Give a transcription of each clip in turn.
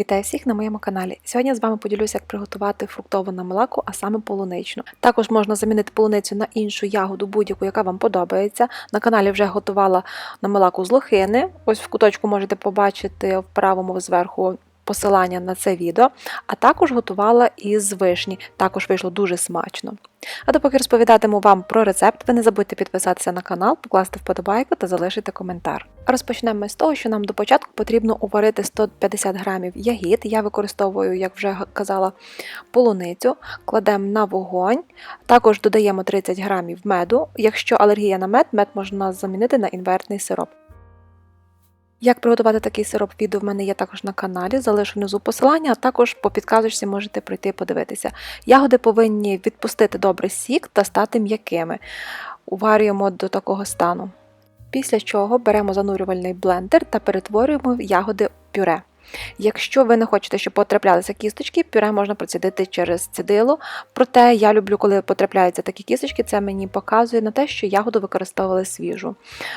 Вітаю всіх на моєму каналі. Сьогодні з вами поділюся, як приготувати фруктову молоко, а саме полуничну. Також можна замінити полуницю на іншу ягоду, будь-яку, яка вам подобається. На каналі вже готувала на намилаку з лохини. Ось в куточку можете побачити в правому зверху посилання на це відео, а також готувала із вишні. Також вийшло дуже смачно. А допоки розповідатиму вам про рецепт, ви не забудьте підписатися на канал, покласти вподобайку та залишити коментар. Розпочнемо з того, що нам до початку потрібно уварити 150 грамів ягід. Я використовую, як вже казала, полуницю, кладемо на вогонь. Також додаємо 30 грамів меду. Якщо алергія на мед, мед можна замінити на інвертний сироп. Як приготувати такий сироп, відео в мене є також на каналі, залишу внизу посилання, а також по підказочці можете прийти і подивитися. Ягоди повинні відпустити добрий сік та стати м'якими. Уварюємо до такого стану. Після чого беремо занурювальний блендер та перетворюємо ягоди в пюре. Якщо ви не хочете, щоб потраплялися кісточки, пюре можна процідити через цідило. Проте я люблю, коли потрапляються такі кісточки, це мені показує на те, що ягоду використовували свіжу.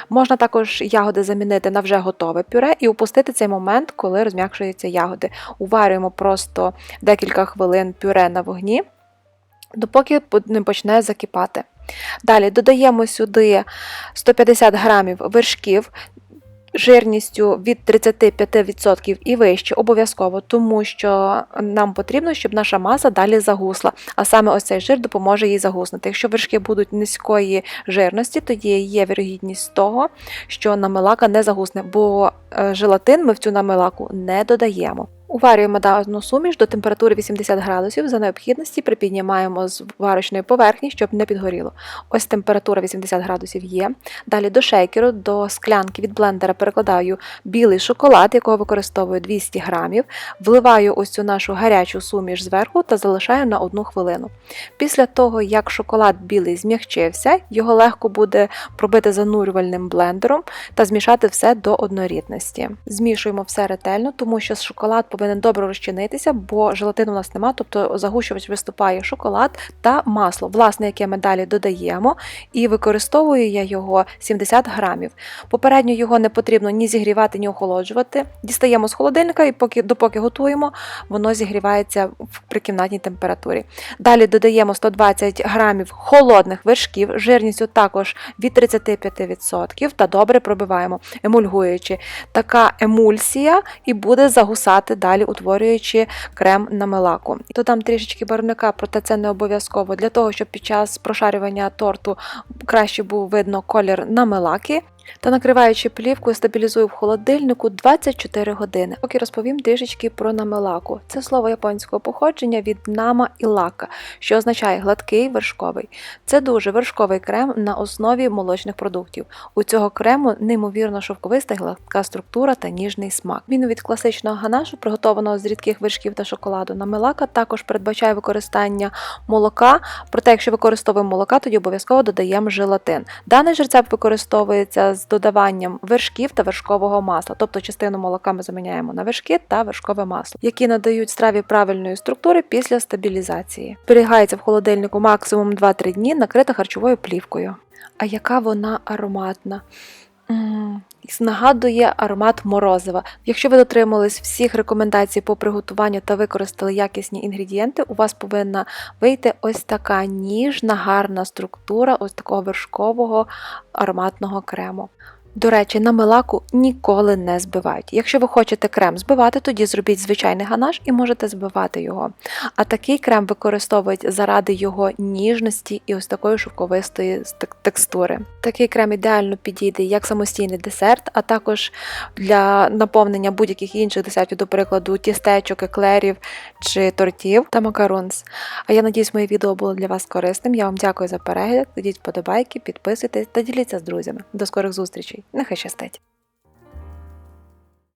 Можна також ягоди замінити на вже готове пюре і упустити цей момент, коли розм'якшуються ягоди. Уварюємо просто декілька хвилин пюре на вогні, допоки не почне закипати. Далі додаємо сюди 150 грамів вершків жирністю від 35% і вище, обов'язково, тому що нам потрібно, щоб наша маса далі загусла. А саме ось цей жир допоможе їй загуснути. Якщо вершки будуть низької жирності, тоді є вірогідність того, що намилака не загусне, бо е, желатин ми в цю намилаку не додаємо. Уварюємо дану суміш до температури 80 градусів. За необхідності припіднімаємо з варочної поверхні, щоб не підгоріло. Ось температура 80 градусів є. Далі до шейкеру, до склянки від блендера перекладаю білий шоколад, якого використовую 200 грамів. Вливаю ось цю нашу гарячу суміш зверху та залишаю на одну хвилину. Після того, як шоколад білий зм'ягчився, його легко буде пробити занурювальним блендером та змішати все до однорідності. Змішуємо все ретельно, тому що шоколад повинен повинен добре розчинитися, бо желатину у нас нема, тобто загущувач виступає шоколад та масло, власне, яке ми далі додаємо, і використовую я його 70 грамів. Попередньо його не потрібно ні зігрівати, ні охолоджувати. Дістаємо з холодильника і поки, допоки готуємо, воно зігрівається в прикімнатній температурі. Далі додаємо 120 грамів холодних вершків, жирністю також від 35% та добре пробиваємо, емульгуючи. Така емульсія і буде загусати далі далі утворюючи крем на мелаку. Додам трішечки барвника, проте це не обов'язково для того, щоб під час прошарювання торту краще був видно колір на мелаки. Та накриваючи плівкою, стабілізую в холодильнику 24 години. Поки розповім трішечки про намелаку. Це слово японського походження від нама і лака, що означає гладкий вершковий. Це дуже вершковий крем на основі молочних продуктів. У цього крему неймовірно шовковиста гладка структура та ніжний смак. Він від класичного ганашу, приготованого з рідких вершків та шоколаду. Намелака також передбачає використання молока. Проте, якщо використовуємо молока, тоді обов'язково додаємо желатин. Даний ж рецепт використовується з додаванням вершків та вершкового масла, тобто частину молока ми заміняємо на вершки та вершкове масло, які надають страві правильної структури після стабілізації. Зберігається в холодильнику максимум 2-3 дні, накрита харчовою плівкою. А яка вона ароматна! Нагадує аромат морозива. Якщо ви дотримались всіх рекомендацій по приготуванню та використали якісні інгредієнти, у вас повинна вийти ось така ніжна, гарна структура ось такого вершкового ароматного крему. До речі, на мелаку ніколи не збивають. Якщо ви хочете крем збивати, тоді зробіть звичайний ганаш і можете збивати його. А такий крем використовують заради його ніжності і ось такої шовковистої текстури. Такий крем ідеально підійде як самостійний десерт, а також для наповнення будь-яких інших десертів, до прикладу, тістечок, еклерів чи тортів та макарунс. А я надіюсь, моє відео було для вас корисним. Я вам дякую за перегляд. Кладіть вподобайки, підписуйтесь та діліться з друзями. До скорих зустрічей! Нехай щастить!